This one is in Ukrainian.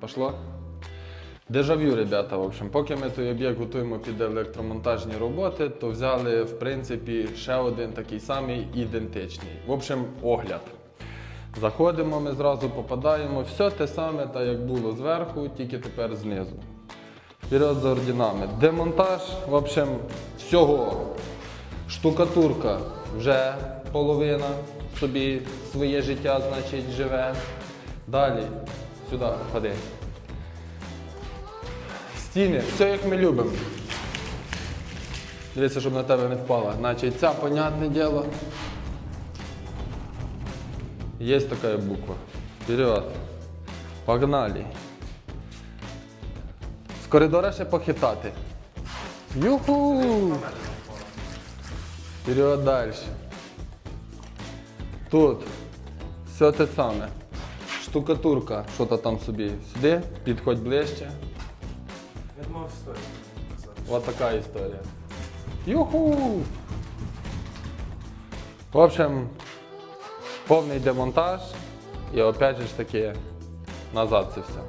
Пошло? Дежавю, ребята, в общем, поки ми той об'єкт готуємо під електромонтажні роботи, то взяли, в принципі, ще один такий самий ідентичний. В общем, огляд. Заходимо, ми зразу попадаємо. Все те саме, так як було зверху, тільки тепер знизу. Вперед за ордінами. Демонтаж, в общем, всього. Штукатурка вже половина собі своє життя, значить, живе. Далі, сюди, ходи. Стіни, все як ми любимо. Дивіться, щоб на тебе не впала. Значить, ця, понятне діло. Є така буква. Вперед. Погнали. З коридора ще похитати. Юху! Вперед далі. Тут все те саме. Штукатурка, що то там собі. Сюди, підходь ближче. Я думав, стоїть. Ось така історія. Юху! В общем, повний демонтаж і опять же ж таки назад це все.